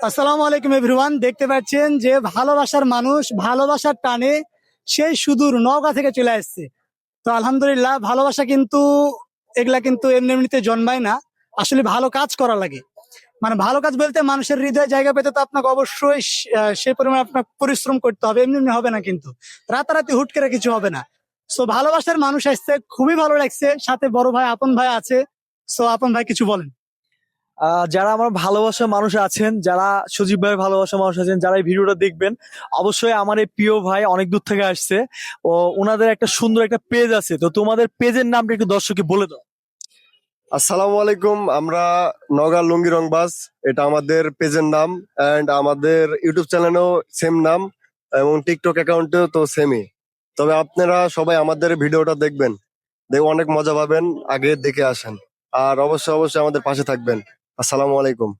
আসসালামু আলাইকুম এভরিওয়ান, দেখতে পাচ্ছেন যে ভালোবাসার মানুষ ভালোবাসার টানে সেই সুদূর নওগাঁ থেকে চলে আসছে। তো আলহামদুলিল্লাহ, ভালোবাসা কিন্তু এগুলা কিন্তু এমনি এমনিতে জন্মায় না। আসলে ভালো কাজ করা লাগে। মানে ভালো কাজ বলতে মানুষের হৃদয় জায়গা পেতে তো আপনাকে অবশ্যই সেই পরিমাণে আপনাকে পরিশ্রম করতে হবে, এমনি এমনি হবে না কিন্তু। রাতারাতি হুট করে কিছু হবে না। সো ভালোবাসার মানুষ আসছে, খুবই ভালো লাগছে। সাথে বড় ভাই, আপন ভাই আছে। সো আপন ভাই কিছু বলেন। যারা আমার ভালোবাসা মানুষ আছেন, যারা সজীব ভাই ভালোবাসা মানুষ আছেন, যারা এই ভিডিওটা দেখবেন, অবশ্যই আমার এই প্রিয় ভাই অনেক দূর থেকে আসছে। ও ওনাদের একটা সুন্দর একটা পেজ আছে। তো তোমাদের পেজের নামটা একটু দর্শককে বলে দাও। আসসালামু আলাইকুম, আমরা নগা লুঙ্গি রংবাজ এটা আমাদের পেজের নাম এন্ড আমাদের ইউটিউব চ্যানেলেও সেম নাম, এবং টিকটক অ্যাকাউন্টেও তো সেমই তবে আপনারা সবাই আমাদের ভিডিওটা দেখবেন, দেখে অনেক মজা পাবেন, আগে দেখে আসেন। আর অবশ্যই অবশ্যই আমাদের পাশে থাকবেন। আসসালামু আলাইকুম।